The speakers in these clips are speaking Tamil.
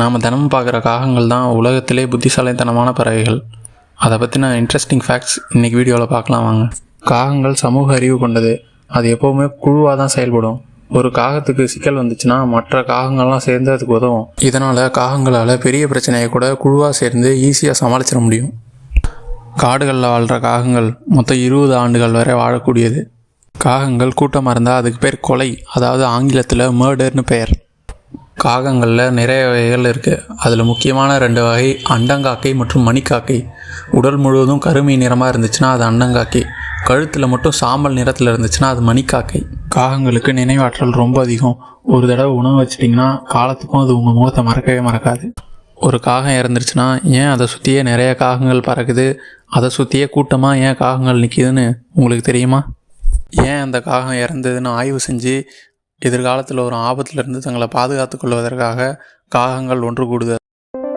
நாம் தினமும் பார்க்குற காகங்கள் தான் உலகத்திலே புத்திசாலித்தனமான பறவைகள். அதை பற்றின இன்ட்ரெஸ்டிங் ஃபேக்ட்ஸ் இன்றைக்கி வீடியோவில் பார்க்கலாம் வாங்க. காகங்கள் சமூக அறிவு கொண்டது. அது எப்போவுமே குழுவாக தான் செயல்படும். ஒரு காகத்துக்கு சிக்கல் வந்துச்சுன்னா மற்ற காகங்கள்லாம் சேர்ந்து அதுக்கு உதவும். இதனால் காகங்களால் பெரிய பிரச்சனையை கூட குழுவாக சேர்ந்து ஈஸியாக சமாளிச்சிட முடியும். காடுகளில் வாழ்கிற காகங்கள் மொத்தம் இருபது ஆண்டுகள் வரை வாழக்கூடியது. காகங்கள் கூட்டமாக இருந்தால் அதுக்கு பேர் கொலை அதாவது ஆங்கிலத்தில் மர்டர்னு பெயர். காகங்களில் நிறைய வகைகள் இருக்குது அதில் முக்கியமான ரெண்டு வகை அண்டங்காக்கை மற்றும் மணிக்காக்கை. உடல் முழுவதும் கருமை நிறமாக இருந்துச்சுன்னா அது அண்டங்காக்கை. கழுத்தில் மட்டும் சாம்பல் நிறத்தில் இருந்துச்சுன்னா அது மணிக்காக்கை. காகங்களுக்கு நினைவாற்றல் ரொம்ப அதிகம். ஒரு தடவை உணவு வச்சிட்டிங்கன்னா காலத்துக்கும் அது உங்கள் முகத்தை மறக்கவே மறக்காது. ஒரு காகம் இறந்துருச்சுன்னா ஏன் அதை சுற்றியே நிறைய காகங்கள் பறக்குது? அதை சுற்றியே கூட்டமாக ஏன் காகங்கள் நிற்கிதுன்னு உங்களுக்கு தெரியுமா? ஏன் அந்த காகம் இறந்ததுன்னு ஆய்வு செஞ்சு எதிர்காலத்தில் ஒரு ஆபத்திலிருந்து தங்களை பாதுகாத்துக் கொள்வதற்காக காகங்கள் ஒன்று கூடுது.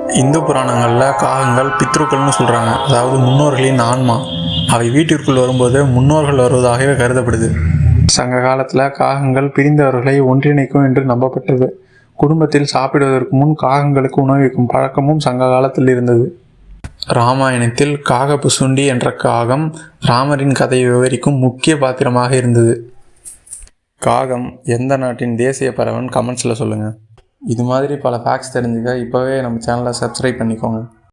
இந்து புராணங்களில் காகங்கள் பித்ருக்கள்னு சொல்கிறாங்க அதாவது முன்னோர்களின் ஆன்மா. அவை வீட்டிற்குள் வரும்போது முன்னோர்கள் வருவதாகவே கருதப்படுது. சங்க காலத்தில் காகங்கள் பிரிந்தவர்களை ஒன்றிணைக்கும் என்று நம்பப்பட்டது. குடும்பத்தில் சாப்பிடுவதற்கு முன் காகங்களுக்கு உணவிக்கும் பழக்கமும் சங்க காலத்தில் இருந்தது. ராமாயணத்தில் காகபுசுண்டி என்ற காகம் ராமரின் கதையை விவரிக்கும் முக்கிய பாத்திரமாக இருந்தது. காகம் எந்த நாட்டின் தேசிய பறவைன்னு கமெண்ட்ஸில் சொல்லுங்கள் இது மாதிரி பல ஃபேக்ட்ஸ் தெரிஞ்சுக்க இப்போவே நம்ம சேனலை சப்ஸ்கிரைப் பண்ணிக்கோங்க.